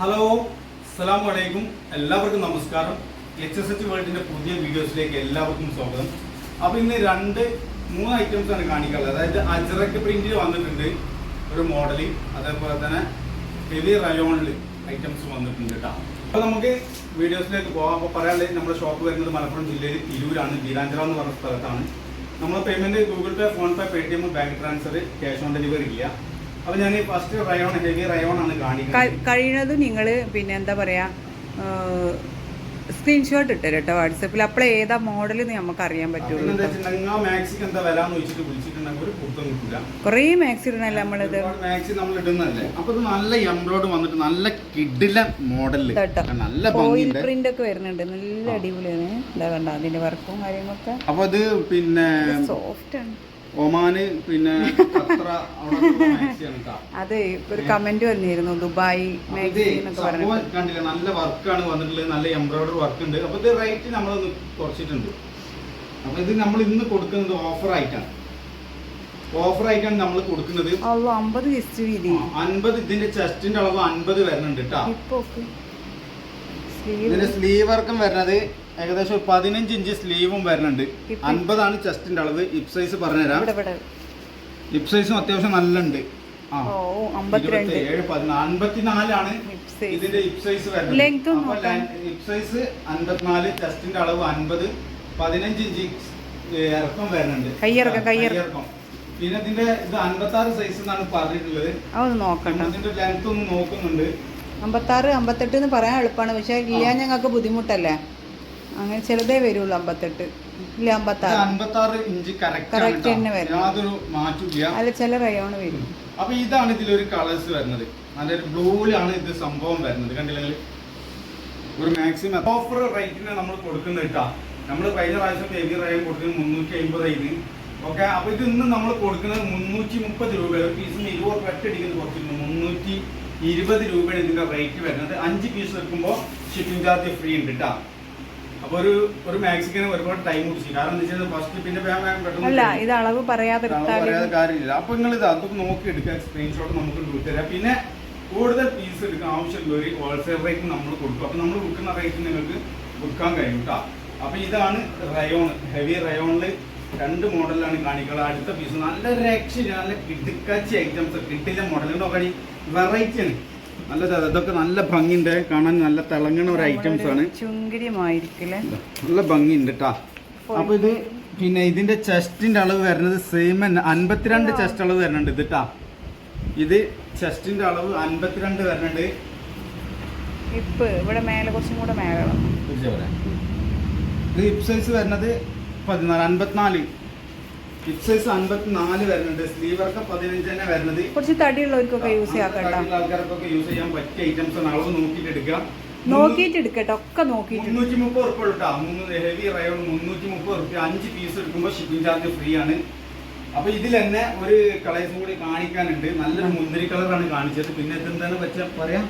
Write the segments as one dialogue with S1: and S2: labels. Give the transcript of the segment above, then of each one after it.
S1: Hello സലാം അലൈക്കും എല്ലാവർക്കും നമസ്കാരം. എച്ച് എസ് എച്ച് വേൾഡിന്റെ പുതിയ വീഡിയോസിലേക്ക് എല്ലാവർക്കും സ്വാഗതം. അപ്പൊ ഇന്ന് രണ്ട് മൂന്ന് ഐറ്റംസ് ആണ് കാണിക്കാനുള്ളത്. അതായത് അജറക്ക് പ്രിന്റിൽ വന്നിട്ടുണ്ട് ഒരു മോഡൽ അതേപോലെ തന്നെ ഹെവി റയോണിൽ ഐറ്റംസ് വന്നിട്ടുണ്ട് കേട്ടോ അപ്പൊ നമുക്ക് വീഡിയോസിലേക്ക് പോകാം. അപ്പൊ പറയാനുള്ളത് നമ്മുടെ ഷോപ്പ് വരുന്നത് മലപ്പുറം ജില്ലയിൽ തിരൂരാണ് ബീരാഞ്ചിറ എന്ന് പറഞ്ഞ സ്ഥലത്താണ്. നമ്മുടെ payment Google Pay PhonePe pay bank transfer cash on delivery ഇല്ല. അപ്പൊ ഞാൻ ഫസ്റ്റ് റയോൺ ഹെവി റയോൺ ആണ് കാണിക്കുന്നത്.
S2: നിങ്ങൾ പിന്നെ എന്താ പറയാ സ്ക്രീൻഷോട്ട് ഇട്ടു കേട്ടോ വാട്സപ്പിൽ അപ്പോൾ ഏതാ മോഡൽ നമുക്ക് അറിയാൻ പറ്റുള്ളൂ കുറേ മാക്സ് ഇടണല്ലോ നമ്മളിത്?
S1: മാക്സി നമ്മൾ ഇടുന്നല്ലേ അപ്പോൾ ഇത് നല്ല എംബ്രോയിഡ് വന്നിട്ട് നല്ല കിഡില
S2: മോഡലിൽ
S1: നല്ല
S2: ഓയിൽ പ്രിന്റ് ഒക്കെ വരുന്നുണ്ട്. നല്ല അടിപൊളിയാണ്. എന്താ കണ്ട അതിന്റെ വർക്കും കാര്യങ്ങളൊക്കെ.
S1: അപ്പൊ ഇത് പിന്നെ
S2: സോഫ്റ്റ് ആണ്.
S1: ഒമാന് പിന്നെ
S2: അതെ ഒരു കമന്റ് വന്നിരുന്നു ദുബായ്
S1: കണ്ടില്ല നല്ല വർക്കാണ് വന്നിട്ടുള്ളത് നല്ല എംബ്രോയിഡറി വർക്ക് ഉണ്ട്. അപ്പൊ ഇത് റേറ്റ് നമ്മൾ കുറച്ചിട്ടുണ്ട്. അപ്പൊ ഇത് നമ്മൾ ഇന്ന് കൊടുക്കുന്നത് ഓഫർ ആയിട്ടാണ്. ഓഫർ ആയിട്ടാണ് നമ്മൾ കൊടുക്കുന്നത്.
S2: അമ്പത്
S1: അൻപത് ഇതിന്റെ ചെസ്റ്റിന്റെ അളവ് അൻപത് വരുന്നുണ്ട് കേട്ടോ ഇതിന്റെ സ്ലീവ് വർക്കും വരുന്നത് ഏകദേശം ഒരു പതിനഞ്ച് ഇഞ്ച് സ്ലീവും വരുന്നുണ്ട് അൻപതാണ് ചെസ്റ്റിന്റെ അളവ്. ഇപ് സൈസ് പറഞ്ഞുതരാം. ഇപ് സൈസും അത്യാവശ്യം നല്ല ഉണ്ട് ആ
S2: ഓ അമ്പത്തിരണ്ട്.
S1: ഇരുപത്തിയേഴ് പതിനാല് അൻപത്തിനാലാണ്
S2: Hip size.
S1: ഇതിന്റെ ഇപ് സൈസ്. ഇപ് സൈസ് അൻപത്തിനാല് ചെസ്റ്റിന്റെ അളവ് അൻപത് പതിനഞ്ച് ഇഞ്ച് ഇറക്കം വരുന്നുണ്ട്
S2: കയ്യിറക്കം.
S1: പിന്നെ ഇതിന്റെ ഇത് അൻപത്തി ആറ് സൈസ് എന്നാണ് പറഞ്ഞിട്ടുള്ളത്. ഇതിന്റെ ലെങ്ത് ഒന്ന് നോക്കുന്നുണ്ട്.
S2: അമ്പത്താറ് അമ്പത്തെട്ട് എന്ന് പറയാൻ എളുപ്പമാണ്. പക്ഷെ ഇല്ല ഞങ്ങൾക്ക് ബുദ്ധിമുട്ടല്ലേ? അങ്ങനെ ചിലതേ വരുള്ളൂ അമ്പത്തെട്ട്. ഇല്ല അമ്പത്താറ്?
S1: ഇഞ്ച് കറക്റ്റ്
S2: തന്നെ വരും.
S1: യാതൊരു മാറ്റമില്ല
S2: അല്ല ചില റയോണ് വരും.
S1: അപ്പൊ ഇതാണ് ഇതിലൊരു കളേഴ്സ് വരുന്നത്. നല്ലൊരു ബ്ലൂവിലാണ് ഇത് സംഭവം വരുന്നത്. കണ്ടില്ലെങ്കിൽ ഒരു മാക്സിമം ഓഫർ റേറ്റിന് നമ്മൾ കൊടുക്കുന്നത് കേട്ടോ നമ്മൾ കഴിഞ്ഞ പ്രാവശ്യം ബേബി റയം കൊടുക്കുന്നത് മുന്നൂറ്റി അമ്പത് ആയിരുന്നു. ഓക്കെ അപ്പൊ ഇത് ഇന്ന് നമ്മൾ കൊടുക്കുന്നത് മുന്നൂറ്റി മുപ്പത് രൂപ ഒരു പീസിന് ഇരുപത് രൂപ അടിക്കുന്നത് കുറച്ചിരുന്നു മുന്നൂറ്റി ഇരുപത് രൂപയാണ് ഇതിന്റെ റേറ്റ് വരുന്നത്. അഞ്ച് പീസ് വെക്കുമ്പോൾ ഷിപ്പിംഗ് ചാർജ് ഫ്രീ ഉണ്ട് കേട്ടാ
S2: അല്ല ഇത് അളവ് പറയാതിരുത്താൽ
S1: അപ്പൊ നിങ്ങൾ ഇത് അതൊക്കെ നോക്കി എടുക്കുക. സ്ക്രീൻഷോട്ട് നമുക്ക് വിട്ടുതരാം പിന്നെ കൂടുതൽ പീസ് എടുക്കാൻ ആവശ്യമുള്ള ഒരു ഹോൾസെയിൽ റേറ്റ് നമ്മൾ കൊടുക്കും. അപ്പൊ നമ്മൾ വിൽക്കുന്ന റേറ്റ് നിങ്ങൾക്ക് വിൽക്കാൻ കഴിയും കേട്ടോ അപ്പൊ ഇതാണ് റയോൺ ഹെവി റയോണിൽ രണ്ട് മോഡലാണ് കാണിക്കുന്നത്. അടുത്ത പീസ് നല്ല രക്ഷ നല്ല കിടുക്കാച്ചി ഐറ്റംസ് കിട്ടില്ല മോഡൽ നോക്കണി വെറൈറ്റി ആണ്. നല്ല ഇതൊക്കെ നല്ല ഭംഗിയുണ്ട്. കാണാൻ നല്ല തിളങ്ങണ ഒരു ഐറ്റംസ് ആണ്.
S2: ചുങ്കിരിമായിരിക്കില്ലേ
S1: നല്ല ഭംഗിയുണ്ട് കേട്ടാ അപ്പൊ ഇത് പിന്നെ ഇതിന്റെ ചെസ്റ്റിന്റെ അളവ് വരുന്നത് സെയിം തന്നെ. അൻപത്തിരണ്ട് ചെസ്റ്റ് അളവ് വരുന്നുണ്ട് ഇത് കേട്ടാ ഇത് ചെസ്റ്റിന്റെ അളവ് അൻപത്തിരണ്ട് വരുന്നുണ്ട്.
S2: ഹിപ്പ്. ഇവിടെ മേലെ കുറച്ചും കൂടെ മേലെ
S1: ഇത് ഹിപ് സൈസ് വരുന്നത് പതിനാല് അൻപത്തിനാല്. ഹിപ് സൈസ് അൻപത്തിനാല് വരുന്നുണ്ട്. സ്ലീവ് വർക്ക് പതിനഞ്ച് തന്നെ വരുന്നത്.
S2: കുറച്ച് തടിയുള്ളവർക്കൊക്കെ യൂസ് ചെയ്യാം
S1: ആൾക്കാർക്കൊക്കെ യൂസ് ചെയ്യാൻ പറ്റിയ ഐറ്റംസ് ആണ്. അളവ് നോക്കിയിട്ട് എടുക്കുക.
S2: നോക്കിയിട്ട് എടുക്കട്ടെ. ഒക്കെ നോക്കിയിട്ട്
S1: മുന്നൂറ്റി മുപ്പത് ഉറുപ്പ കേട്ടോ ഹെവി റയോൺ മുന്നൂറ്റി മുപ്പത് ഉറുപ്പ അഞ്ച് പീസ് എടുക്കുമ്പോൾ ഷിപ്പിംഗ് ചാർജ് ഫ്രീ ആണ്. അപ്പൊ ഇതിൽ തന്നെ ഒരു കളേഴ്സും കൂടി കാണിക്കാനുണ്ട്. നല്ലൊരു മുന്തിരി കളറാണ് കാണിച്ചത്. പിന്നെ എന്താണ് വെച്ചാൽ പറയാം?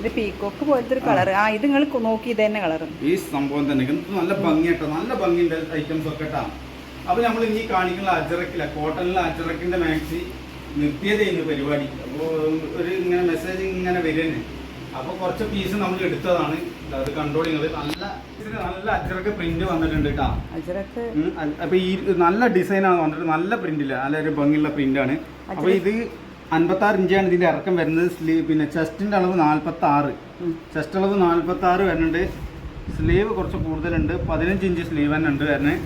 S2: ഇത് പീക്കോക്ക് പോലത്തെ ഒരു കളർ ആ ഇത് നിങ്ങൾ നോക്കി ഇത് തന്നെ കളർ
S1: ഈ സംഭവം തന്നെ. നല്ല ഭംഗിയാട്ടോ. നല്ല ഭംഗിയുണ്ട് ഐറ്റംസ് ഒക്കെ കേട്ടാ അപ്പൊ നമ്മൾ ഇനി കാണിക്കുന്ന അജറക്കില്ല കോട്ടണിലെ അജറക്കിന്റെ മാക്സി നിർത്തിയതായിരുന്നു പരിപാടി. അപ്പോൾ ഒരു ഇങ്ങനെ മെസ്സേജ് ഇങ്ങനെ വരുന്നത് അപ്പോൾ കുറച്ച് പീസ് നമ്മൾ എടുത്തതാണ്. അത് കൺട്രോളിങ് അത് നല്ല നല്ല അജറക്ക് പ്രിന്റ് വന്നിട്ടുണ്ട് കേട്ടാ
S2: അജറക്ക്
S1: ഉം, അപ്പൊ ഈ നല്ല ഡിസൈനാണ് വന്നിട്ട് നല്ല പ്രിന്റില്ല നല്ല ഒരു ഭംഗിയുള്ള പ്രിന്റ് ആണ്. അപ്പൊ ഇത് അൻപത്തി ആറ് ഇഞ്ചാണ് ഇതിന്റെ ഇറക്കം വരുന്നത്. സ്ലീവ് പിന്നെ ചെസ്റ്റിന്റെ അളവ് നാല്പത്തി ആറ് ചെസ്റ്റ് അളവ് നാല്പത്തി ആറ് വരുന്നുണ്ട്. സ്ലീവ് കുറച്ച് കൂടുതലുണ്ട്. പതിനഞ്ച് ഇഞ്ച് സ്ലീവ് തന്നെ ഉണ്ട് വരുന്നത്.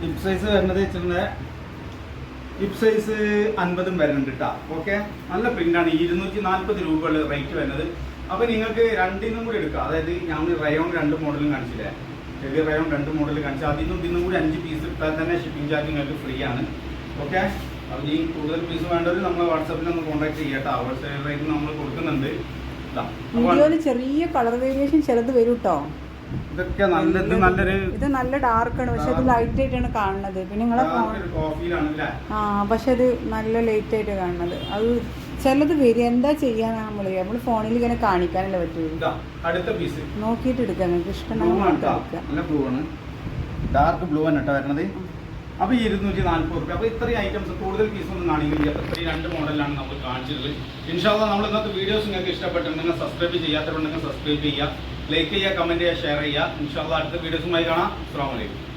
S1: ഹിപ് സൈസ് വരുന്നത് വെച്ചിട്ടുണ്ടെങ്കിൽ ഹിപ് സൈസ് അൻപതും വരുന്നുണ്ട് കേട്ടോ ഓക്കെ നല്ല പ്രിന്റാണ് ഇരുന്നൂറ്റി നാൽപ്പത് രൂപയുള്ള റേറ്റ് വരുന്നത്. അപ്പൊ നിങ്ങൾക്ക് രണ്ടിനും കൂടി എടുക്കാം. അതായത് ഞാൻ റയോൺ രണ്ട് മോഡലും കാണിച്ചില്ലേ? ചെറിയ റയോൺ രണ്ട് മോഡൽ കാണിച്ചു അതിനും ഇതിനും കൂടി അഞ്ച് പീസ് എടുത്താൽ തന്നെ ഷിപ്പിംഗ് ചാർജ് നിങ്ങൾക്ക് ഫ്രീ ആണ്. ഓക്കെ അപ്പോൾ ഈ കൂടുതൽ പീസ് വേണ്ടവർ നമ്മൾ വാട്സാപ്പിൽ ഒന്ന് കോൺടാക്ട് ചെയ്യട്ടോ. ഹോൾസെയിൽ റേറ്റ് നമ്മൾ കൊടുക്കുന്നുണ്ട്. അപ്പോൾ
S2: ചെറിയ കളർ വേരിയേഷൻ ചിലത് വരും കേട്ടോ
S1: ഇതൊക്കെ നല്ല ഇത് നല്ലൊരു
S2: ഇത് നല്ല ഡാർക്കാണ്. പക്ഷെ ഇത് ലൈറ്റ് ആയിട്ടാണ് കാണുന്നത്. പിന്നെ നിങ്ങളെ ഫോൺ ആ പക്ഷെ ഇത് നല്ല ലൈറ്റ് ആയിട്ട് കാണുന്നത്. അത് ചിലത് വരിക എന്താ ചെയ്യാനാ നമ്മൾ നമ്മൾ ഫോണിൽ ഇങ്ങനെ കാണിക്കാനല്ലേ പറ്റുള്ളൂ
S1: അടുത്ത പീസ്
S2: നോക്കിയിട്ട് എടുക്കാം. നിങ്ങൾക്ക് ഇഷ്ടമാണ്
S1: ഡാർക്ക് ബ്ലൂ ആണ് കേട്ടോ വരണത്. അപ്പൊ ഇരുന്നൂറ്റി നാല്പത് റുപ്യ. അപ്പൊ ഇത്രയും ഐറ്റംസ് കൂടുതൽ പീസ് ഒന്നും കാണിക്കില്ല ഇത്രയും രണ്ട് മോഡലാണ് നമ്മൾ കാണിച്ചിട്ടുള്ളത്. ഇൻഷാല്ല നമ്മൾ ഇന്നത്തെ വീഡിയോസ് നിങ്ങൾക്ക് ഇഷ്ടപ്പെട്ടിട്ടുണ്ടെങ്കിൽ സബ്സ്ക്രൈബ് ചെയ്യാത്തവരുണ്ടെങ്കിൽ സബ്സ്ക്രൈബ് ചെയ്യുക ലൈക്ക് ചെയ്യുക കമന്റ് ചെയ്യുക ഷെയർ ചെയ്യുക. ഇൻഷാല്ല അടുത്ത വീഡിയോസുമായി കാണാം. അസ്സാം വലൈക്കും